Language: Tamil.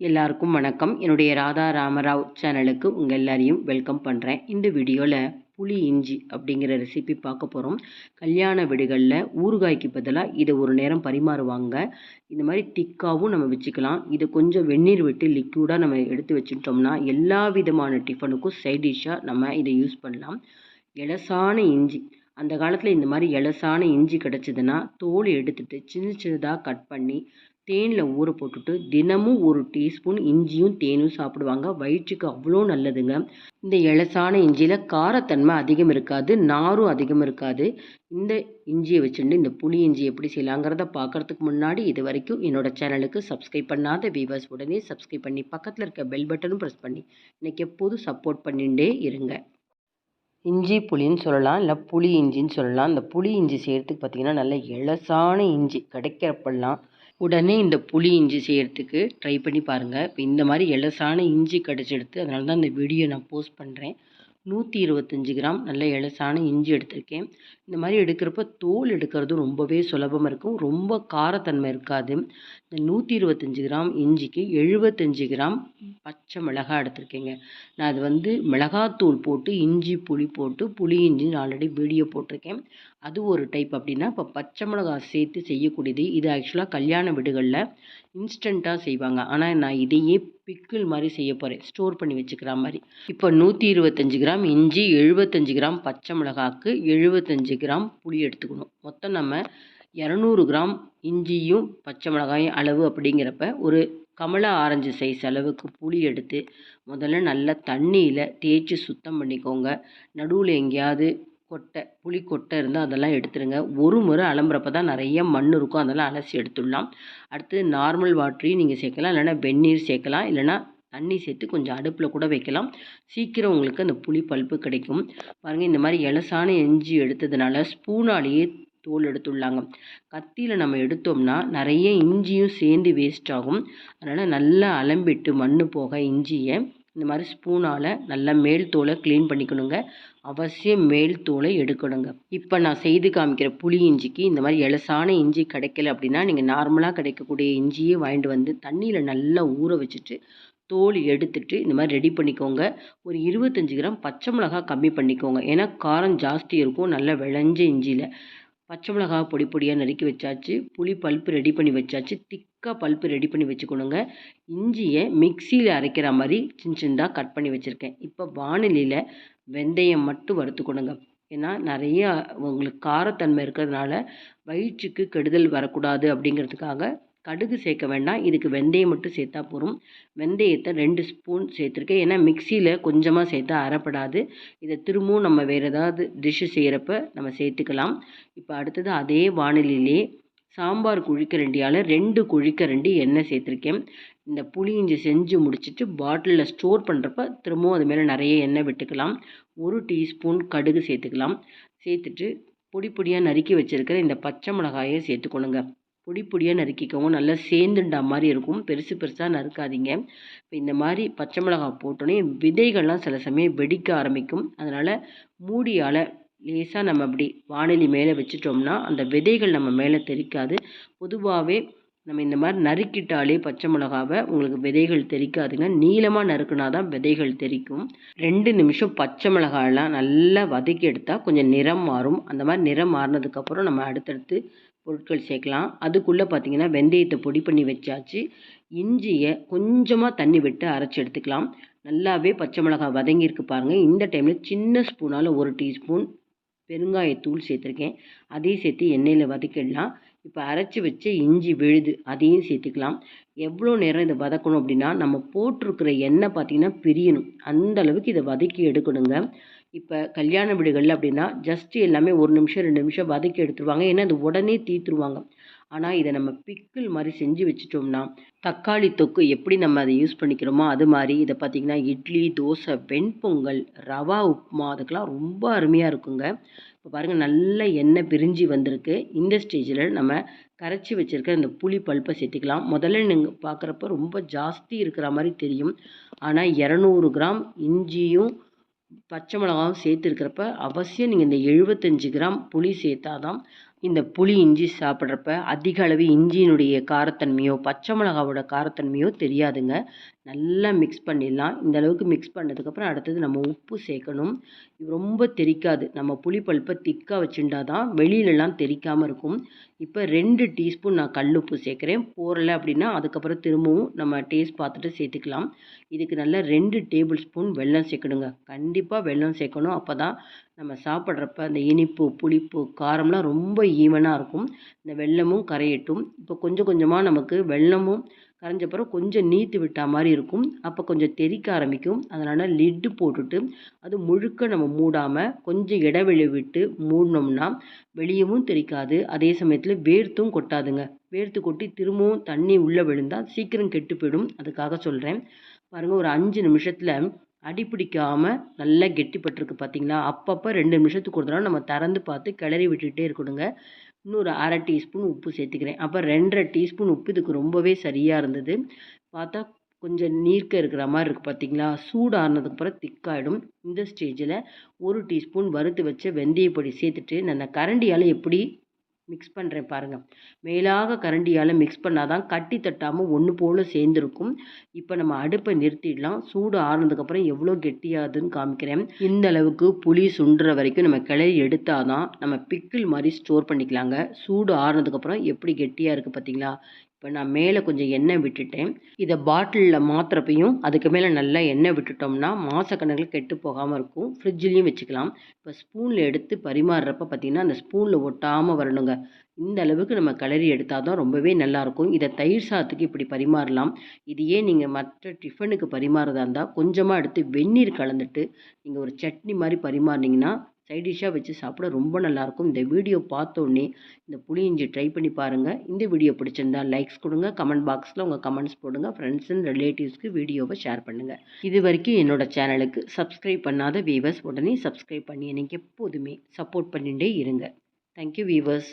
எல்லாருக்கும் வணக்கம். என்னுடைய ராதா ராமராவ் சேனலுக்கு உங்கள் எல்லாரையும் வெல்கம் பண்ணுறேன் இந்த வீடியோவில் புளி இஞ்சி அப்படிங்கிற ரெசிபி பார்க்க போகிறோம் கல்யாண வீடுகளில் ஊறுகாய்க்கு பதிலாக இதை ஒரு நேரம் பரிமாறுவாங்க. இந்த மாதிரி திக்காகவும் நம்ம வச்சுக்கலாம். இதை கொஞ்சம் வெந்நீர் விட்டு லிக்யூடாக நம்ம எடுத்து வச்சுட்டோம்னா எல்லா விதமான டிஃபனுக்கும் சைட் டிஷ்ஷாக நம்ம இதை யூஸ் பண்ணலாம். எலசான இஞ்சி. அந்த காலத்தில் இந்த மாதிரி எலசான இஞ்சி கிடச்சிதுன்னா தோல் எடுத்துட்டு சின்ன சின்னதாக கட் பண்ணி தேனில் ஊற போட்டுட்டு தினமும் ஒரு டீஸ்பூன் இஞ்சியும் தேனும் சாப்பிடுவாங்க. வயிற்றுக்கு அவ்வளோ நல்லதுங்க. இந்த எலசான இஞ்சியில் காரத்தன்மை அதிகம் இருக்காது நாரும் அதிகம் இருக்காது. இந்த இஞ்சியை வச்சுட்டு இந்த புளி இஞ்சி எப்படி செய்யலாங்கிறத பார்க்குறதுக்கு முன்னாடி இது வரைக்கும் என்னோட சேனலுக்கு சப்ஸ்கிரைப் பண்ணாத வீவர்ஸ் உடனே சப்ஸ்கிரைப் பண்ணி பக்கத்தில் இருக்க பெல் பட்டனும் ப்ரெஸ் பண்ணி எனக்கு எப்போதும் சப்போர்ட் பண்ணிகிட்டே இருங்க. இஞ்சி புளின்னு சொல்லலாம் இல்லை புளி இஞ்சின்னு சொல்லலாம். இந்த புளி இஞ்சி செய்கிறதுக்கு பார்த்திங்கன்னா நல்ல இலசான இஞ்சி கிடைக்கிறப்பெல்லாம் உடனே இந்த புளி இஞ்சி செய்கிறதுக்கு ட்ரை பண்ணி பாருங்கள் இப்போ இந்த மாதிரி எலசான இஞ்சி கிடச்செடுத்து அதனால தான் இந்த வீடியோ நான் போஸ்ட் பண்ணுறேன் நூற்றி இருபத்தஞ்சி கிராம் நல்ல எலசான இஞ்சி எடுத்திருக்கேன். இந்த மாதிரி எடுக்கிறப்ப தோல் எடுக்கிறது ரொம்பவே சுலபமாக இருக்கும். ரொம்ப காரத்தன்மை இருக்காது. இந்த நூற்றி இருபத்தஞ்சி கிராம் இஞ்சிக்கு எழுபத்தஞ்சி கிராம் பச்சை மிளகாய் எடுத்திருக்கேங்க. நான் அது வந்து மிளகாத்தூள் போட்டு இஞ்சி புளி போட்டு புளி இஞ்சின்னு ஆல்ரெடி வீடியோ போட்டிருக்கேன். அது ஒரு டைப் அப்படின்னா இப்போ பச்சை மிளகாய் சேர்த்து செய்யக்கூடியது. இது ஆக்சுவலாக கல்யாண வீடுகளில் இன்ஸ்டண்ட்டாக செய்வாங்க. ஆனால் நான் இதையே பிக்கிள் மாதிரி செய்ய போகிறேன் ஸ்டோர் பண்ணி வச்சுக்கிற மாதிரி. இப்போ நூற்றி இருபத்தஞ்சி கிராம் இஞ்சி எழுபத்தஞ்சி கிராம் பச்சை மிளகாக்கு எழுபத்தஞ்சி கிராம் புளி எடுத்துக்கணும். மொத்தம் நம்ம இரநூறு கிராம் இஞ்சியும் பச்சை மிளகாயும் அளவு அப்படிங்கிறப்ப ஒரு கமலா ஆரஞ்சு சைஸ் அளவுக்கு புளி எடுத்து முதல்ல நல்லா தண்ணியில் தேய்ச்சி சுத்தம் பண்ணிக்கோங்க. நடுவில் எங்கேயாவது கொட்டை புளி கொட்டை இருந்தால் அதெல்லாம் எடுத்துருங்க. ஒரு முறை அலம்புறப்ப தான் நிறைய மண் இருக்கும். அதெல்லாம் அலசி எடுத்துடலாம். அடுத்து நார்மல் வாட்டரையும் நீங்கள் சேர்க்கலாம். இல்லைனா வெந்நீர் சேர்க்கலாம். இல்லைனா தண்ணி சேர்த்து கொஞ்சம் அடுப்பில் கூட வைக்கலாம். சீக்கிரம் உங்களுக்கு அந்த புளி பல்ப்பு கிடைக்கும். பாருங்கள் இந்த மாதிரி இலசான எஞ்சி எடுத்ததுனால ஸ்பூனாலேயே தோல் எடுத்துள்ளாங்க கத்தியில் நம்ம எடுத்தோம்னா நிறைய இஞ்சியும் சேர்ந்து வேஸ்ட் ஆகும். அதனால் நல்லா அலம்பிட்டு மண் போக இஞ்சியை இந்த மாதிரி ஸ்பூனால் நல்லா மேல் தோலை க்ளீன் பண்ணிக்கணுங்க. அவசியம் மேல் தோலை எடுக்கணுங்க. இப்போ நான் செய்து காமிக்கிற புளி இஞ்சிக்கு இந்த மாதிரி எலசான இஞ்சி கிடைக்கல அப்படின்னா நீங்கள் நார்மலாக கிடைக்கக்கூடிய இஞ்சியே வாங்கிட்டு வந்து தண்ணியில் நல்லா ஊற வச்சுட்டு தோல் எடுத்துட்டு இந்த மாதிரி ரெடி பண்ணிக்கோங்க. ஒரு இருபத்தஞ்சி கிராம் பச்சை மிளகா கம்மி பண்ணிக்கோங்க. ஏன்னா காரம் ஜாஸ்தி இருக்கும். நல்லா விளைஞ்ச இஞ்சியில். பச்சை மிளகா பொடி பொடியாக நறுக்கி வச்சாச்சு. புளி பல்ப்பு ரெடி பண்ணி வச்சாச்சு. திக்காக பல்ப்பு ரெடி பண்ணி வச்சுக்கணுங்க. இஞ்சியை மிக்சியில் அரைக்கிற மாதிரி சின்ன சின்னதாக கட் பண்ணி வச்சுருக்கேன். இப்போ வானிலையில் வெந்தயம் மட்டும் வறுத்துக்கணுங்க. ஏன்னா நிறைய உங்களுக்கு காரத்தன்மை இருக்கிறதுனால வயிற்றுக்கு கெடுதல் வரக்கூடாது அப்படிங்கிறதுக்காக கடுகு சேர்க்க வேண்டாம். இதுக்கு வெந்தயம் மட்டும் சேர்த்தா போதும். வெந்தயத்தை ரெண்டு ஸ்பூன் சேர்த்துருக்கேன். ஏன்னா மிக்சியில் கொஞ்சமாக சேர்த்தா அறப்படாது இதை திரும்பவும் நம்ம வேறு ஏதாவது டிஷ்ஷு செய்கிறப்ப நம்ம சேர்த்துக்கலாம். இப்போ அடுத்தது அதே வானிலையிலே சாம்பார் குழிக்கரண்டியால் ரெண்டு குழிக்கரண்டி எண்ணெய் சேர்த்துருக்கேன். இந்த புளி இஞ்சி செஞ்சு முடிச்சுட்டு பாட்டிலில் ஸ்டோர் பண்ணுறப்ப திரும்பவும் அது மேலே நிறைய எண்ணெய் விட்டுக்கலாம். ஒரு டீஸ்பூன் கடுகு சேர்த்துக்கலாம். சேர்த்துட்டு பொடி பொடியாக நறுக்கி வச்சுருக்கிற இந்த பச்சை மிளகாயை சேர்த்துக்கணுங்க. பொடி பொடியாக நறுக்கிக்கோங்க நல்லா சேர்ந்துண்டா மாதிரி இருக்கும். பெருசு பெருசாக நறுக்காதீங்க. இப்போ இந்த மாதிரி பச்சை மிளகாய் போட்டோன்னே விதைகள்லாம் சில சமயம் வெடிக்க ஆரம்பிக்கும். அதனால் மூடியால் லேசாக நம்ம அப்படி வானிலை மேலே வச்சுட்டோம்னா அந்த விதைகள் நம்ம மேலே தெரிக்காது பொதுவாகவே நம்ம இந்த மாதிரி நறுக்கிட்டாலே பச்சை மிளகாவை உங்களுக்கு விதைகள் தெரிக்காதுங்க நீளமாக நறுக்குனா தான் விதைகள் தெரிக்கும் ரெண்டு நிமிஷம் பச்சை மிளகாயெல்லாம் நல்லா வதக்கி எடுத்தால் கொஞ்சம் நிறம் மாறும். அந்த மாதிரி நிறம் மாறினதுக்கப்புறம் நம்ம அடுத்தடுத்து பொருட்கள் சேர்க்கலாம். அதுக்குள்ளே பார்த்திங்கன்னா வெந்தயத்தை பொடி பண்ணி வச்சாச்சு. இஞ்சியை கொஞ்சமாக தண்ணி விட்டு அரைச்சி எடுத்துக்கலாம். நல்லாவே பச்சை மிளகாய் வதங்கியிருக்கு பாருங்கள் இந்த டைமில் சின்ன ஸ்பூனால் ஒரு டீஸ்பூன் பெருங்காயத்தூள் சேர்த்துருக்கேன். அதையும் சேர்த்து எண்ணெயில் வதக்கிடலாம். இப்போ அரைச்சி வச்ச இஞ்சி விழுது அதையும் சேர்த்துக்கலாம். எவ்வளோ நேரம் இதை வதக்கணும் அப்படின்னா நம்ம போட்டிருக்கிற எண்ணெய் பார்த்திங்கன்னா பிரியணும். அந்த அளவுக்கு இதை வதக்கி எடுக்கணுங்க. இப்போ கல்யாண வீடுகளில் அப்படின்னா ஜஸ்ட்டு எல்லாமே ஒரு நிமிஷம் ரெண்டு நிமிஷம் வதக்கி எடுத்துருவாங்க. ஏன்னா அது உடனே தீத்துருவாங்க. ஆனால் இதை நம்ம பிக்கிள் மாதிரி செஞ்சு வச்சுட்டோம்னா தக்காளி தொக்கு எப்படி நம்ம அதை யூஸ் பண்ணிக்கிறோமோ அது மாதிரி இதை பார்த்திங்கன்னா இட்லி தோசை வெண்பொங்கல் ரவா உப்புமா அதுக்கெலாம் ரொம்ப அருமையாக இருக்குங்க. இப்போ பாருங்கள் நல்ல எண்ணெய் பிரிஞ்சு வந்திருக்கு. இந்த ஸ்டேஜில் நம்ம கரைச்சி வச்சுருக்க இந்த புளி பல்ப்பை சேர்த்துக்கலாம். முதல்ல நீங்கள் பார்க்குறப்ப ரொம்ப ஜாஸ்தி இருக்கிற மாதிரி தெரியும். ஆனால் இரநூறு கிராம் இஞ்சியும் பச்சை மிளகாவும் சேர்த்துருக்கிறப்ப அவசியம் நீங்கள் இந்த எழுபத்தஞ்சி கிராம் புளி சேர்த்தா தான் இந்த புளி இஞ்சி சாப்பிட்றப்ப அதிக அளவு இஞ்சியினுடைய காரத்தன்மையோ பச்சை மிளகாவோட காரத்தன்மையோ தெரியாதுங்க. நல்லா மிக்ஸ் பண்ணிடலாம். இந்த அளவுக்கு மிக்ஸ் பண்ணதுக்கப்புறம் அடுத்தது நம்ம உப்பு சேர்க்கணும். இது ரொம்ப தெறிக்காது நம்ம புளி பல்ப்பை திக்காக வச்சுட்டா தான் வெளியிலலாம் தெறிக்காமல் இருக்கும். இப்போ ரெண்டு டீஸ்பூன் நான் கல் உப்பு சேர்க்குறேன். போரலை அப்படின்னா அதுக்கப்புறம் திரும்பவும் நம்ம டேஸ்ட் பார்த்துட்டு சேர்த்துக்கலாம். இதுக்கு நல்லா ரெண்டு டேபிள் ஸ்பூன் வெல்லம் சேர்க்கணுங்க. கண்டிப்பாக வெல்லம் சேர்க்கணும். அப்போ தான் நம்ம சாப்பிட்றப்ப அந்த இனிப்பு புளிப்பு காரம்லாம் ரொம்ப ஈவனாக இருக்கும். இந்த வெல்லமும் கரையட்டும். இப்போ கொஞ்சம் கொஞ்சமாக நமக்கு வெல்லமும் கரைஞ்ச பிறகு கொஞ்சம் நீத்து விட்டா மாதிரி இருக்கும். அப்போ கொஞ்சம் தெறிக்க ஆரம்பிக்கும். அதனால் லிட்டு போட்டுட்டு அது முழுக்க நம்ம மூடாமல் கொஞ்சம் இடைவெளி விட்டு மூடினோம்னா வெளியவும் தெறிக்காது. அதே சமயத்தில் வேர்த்தும் கொட்டாதுங்க. வேர்த்து கொட்டி திரும்பவும் தண்ணி உள்ளே விழுந்தால் சீக்கிரம் கெட்டு போயிடும். அதுக்காக சொல்கிறேன் பாருங்கள் ஒரு அஞ்சு நிமிஷத்தில் அடி பிடிக்காமல் நல்லா கெட்டிப்பட்டிருக்கு பார்த்தீங்களா அப்பப்போ ரெண்டு நிமிஷத்துக்கு ஒரு தடவை நம்ம திறந்து பார்த்து கிளறி விட்டுகிட்டே இருக்கணுங்க. இன்னொரு அரை டீஸ்பூன் உப்பு சேர்த்துக்கிறேன். அப்போ ரெண்டரை டீஸ்பூன் உப்பு இதுக்கு ரொம்பவே சரியாக இருந்தது. பார்த்தா கொஞ்சம் நீர்க்க இருக்கிற மாதிரி இருக்குது பார்த்தீங்களா சூடானதுக்கு அப்புறம் திக்காயிடும். இந்த ஸ்டேஜில் ஒரு டீஸ்பூன் வறுத்து வச்ச வெந்தயப்பொடி சேர்த்துட்டு நான் கரண்டியால் எப்படி மிக்ஸ் பண்ணுறேன் பாருங்கள் மேலாக கரண்டியால் மிக்ஸ் பண்ணால் தான் கட்டி தட்டாமல் ஒன்று போல் சேர்ந்துருக்கும். இப்போ நம்ம அடுப்பை நிறுத்திடலாம். சூடு ஆறுனதுக்கப்புறம் எவ்வளோ கெட்டியாகுதுன்னு காமிக்கிறேன். இந்த அளவுக்கு புளி சுண்டுற வரைக்கும் நம்ம கிளறி எடுத்தால் தான் நம்ம பிக்கிள் மாதிரி ஸ்டோர் பண்ணிக்கலாங்க. சூடு ஆறுனதுக்கப்புறம் எப்படி கெட்டியாக இருக்குது பார்த்தீங்களா இப்போ நான் மேலே கொஞ்சம் எண்ணெய் விட்டுட்டேன். இதை பாட்டிலில் மாத்திரப்பையும் அதுக்கு மேலே நல்லா எண்ணெய் விட்டுட்டோம்னா மாதக்கணக்கில் கெட்டு போகாமல் இருக்கும். ஃப்ரிட்ஜ்லேயும் வச்சுக்கலாம். இப்போ ஸ்பூனில் எடுத்து பரிமாறுறப்ப பார்த்திங்கன்னா அந்த ஸ்பூனில் ஒட்டாமல் வரணுங்க. இந்த அளவுக்கு நம்ம கிளறி எடுத்தால் தான் ரொம்பவே நல்லாயிருக்கும் இதை தயிர் சாதத்துக்கு இப்படி பரிமாறலாம். இதையே நீங்கள் மற்ற டிஃபனுக்கு பரிமாறதா இருந்தால் கொஞ்சமாக எடுத்து வெந்நீர் கலந்துட்டு நீங்கள் ஒரு சட்னி மாதிரி பரிமாறினீங்கன்னா சைட் டிஷ்ஷாக வச்சு சாப்பிட ரொம்ப நல்லாயிருக்கும். இந்த வீடியோ பார்த்தோன்னே இந்த புளியிஞ்சி ட்ரை பண்ணி பாருங்கள் இந்த வீடியோ பிடிச்சிருந்தா லைக்ஸ் கொடுங்க. கமெண்ட் பாக்ஸில் உங்கள் கமெண்ட்ஸ் போடுங்க. ஃப்ரெண்ட்ஸ் அண்ட் ரிலேட்டிவ்ஸ்க்கு வீடியோவை ஷேர் பண்ணுங்கள் இது வரைக்கும் என்னோடய சேனலுக்கு சப்ஸ்கிரைப் பண்ணாத வீவர்ஸ் உடனே சப்ஸ்கிரைப் பண்ணி எனக்கு எப்போதுமே சப்போர்ட் பண்ணிகிட்டே இருங்க. Thank you viewers